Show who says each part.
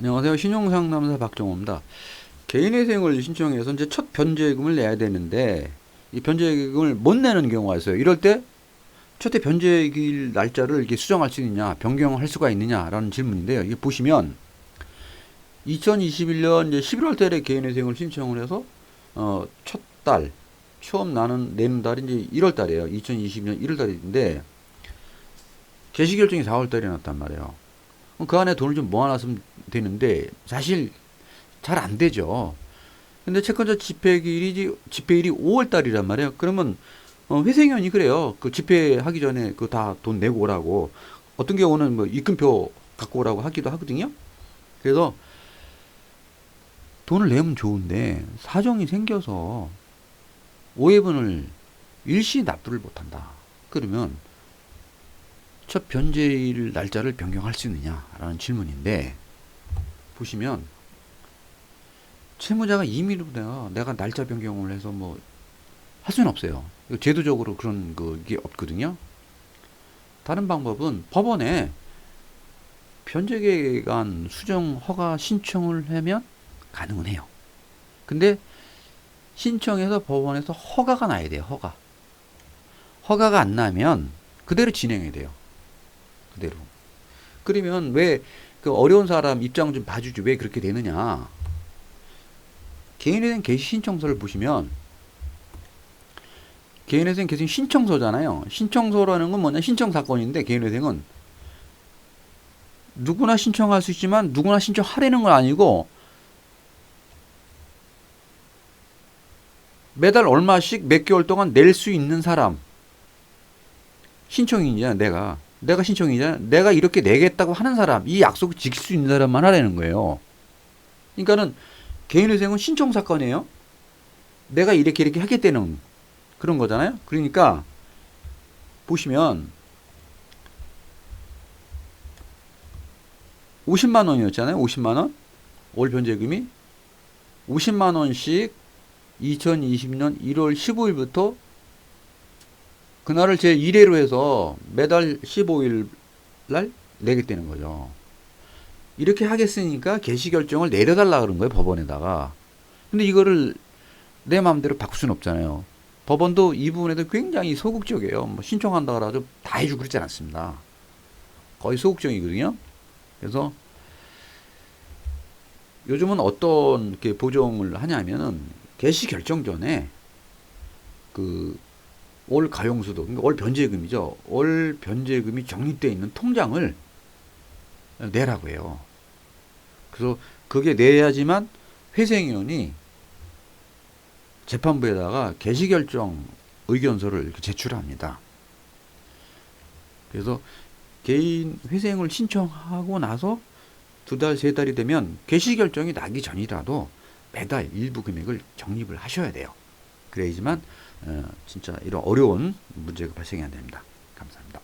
Speaker 1: 안녕하세요. 신용상담사 박정호입니다. 개인회생을 신청해서 이제 첫 변제금을 내야 되는데 이 변제금을 못 내는 경우가 있어요. 이럴 때 첫해 변제기일 날짜를 이렇게 수정할 수 있느냐, 변경할 수가 있느냐라는 질문인데요. 이게 보시면 2021년 이제 11월 달에 개인회생을 신청을 해서 어, 첫 달, 처음 나는 내는 달이 이제 1월 달이에요. 2020년 1월 달인데 개시 결정이 4월 달에 났단 말이에요. 그 안에 돈을 좀 모아놨으면 되는데 사실 잘 안 되죠. 근데 채권자 집회기일이 집회일이 5월 달이란 말이에요. 그러면 어, 회생위원이 그래요. 그 집회하기 전에 그 다 돈 내고 오라고. 어떤 경우는 뭐 입금표 갖고 오라고 하기도 하거든요. 그래서 돈을 내면 좋은데 사정이 생겨서 5회분을 일시 납부를 못한다. 그러면 첫 변제일 날짜를 변경할 수 있느냐라는 질문인데 보시면 채무자가 임의로 내가 내가 날짜 변경을 해서 뭐 할 수는 없어요. 제도적으로 그런 그게 없거든요. 다른 방법은 법원에 변제기간 수정 허가 신청을 하면 가능은 해요. 근데 신청해서 법원에서 허가가 나야 돼요. 허가. 허가가 안 나면 그대로 진행해야 돼요. 그대로. 그러면 왜 그 어려운 사람 입장 좀 봐주지 왜 그렇게 되느냐? 개인회생 개시 신청서를 보시면 개인회생 개시 신청서잖아요. 신청서라는 건 뭐냐? 신청 사건인데 개인회생은 누구나 신청할 수 있지만 누구나 신청하려는 건 아니고 매달 얼마씩 몇 개월 동안 낼 수 있는 사람 신청인이잖아 내가 내가 신청이잖아 내가 이렇게 내겠다고 하는 사람 이 약속을 지킬 수 있는 사람만 하라는 거예요. 그러니까는 개인회생은 신청 사건이에요. 내가 이렇게 이렇게 하겠다는 그런 거잖아요. 그러니까 보시면 50만 원이었잖아요. 50만 원 올 변제금이 50만 원씩 2020년 1월 15일부터 그날을 제 1회로 해서 매달 15일 날 내겠다는 거죠. 이렇게 하겠으니까 개시 결정을 내려달라 그런 거예요, 법원에다가. 근데 이거를 내 마음대로 바꿀 수는 없잖아요. 법원도 이 부분에도 굉장히 소극적이에요. 뭐 신청한다 그래가지고 다 해주고 그러지 않습니다. 거의 소극적이거든요. 그래서 요즘은 어떤 이렇게 보정을 하냐면은 개시 결정 전에 그 올 가용수도 그러니까 올 변제금이죠. 올 변제금이 적립되어 있는 통장을 내라고 해요. 그래서 그게 내야지만 회생위원이 재판부에다가 개시 결정 의견서를 제출합니다. 그래서 개인 회생을 신청하고 나서 두 달, 세 달이 되면 개시 결정이 나기 전이라도 매달 일부 금액을 적립을 하셔야 돼요. 그래야지만 어, 진짜 이런 어려운 문제가 발생이 안 됩니다. 감사합니다.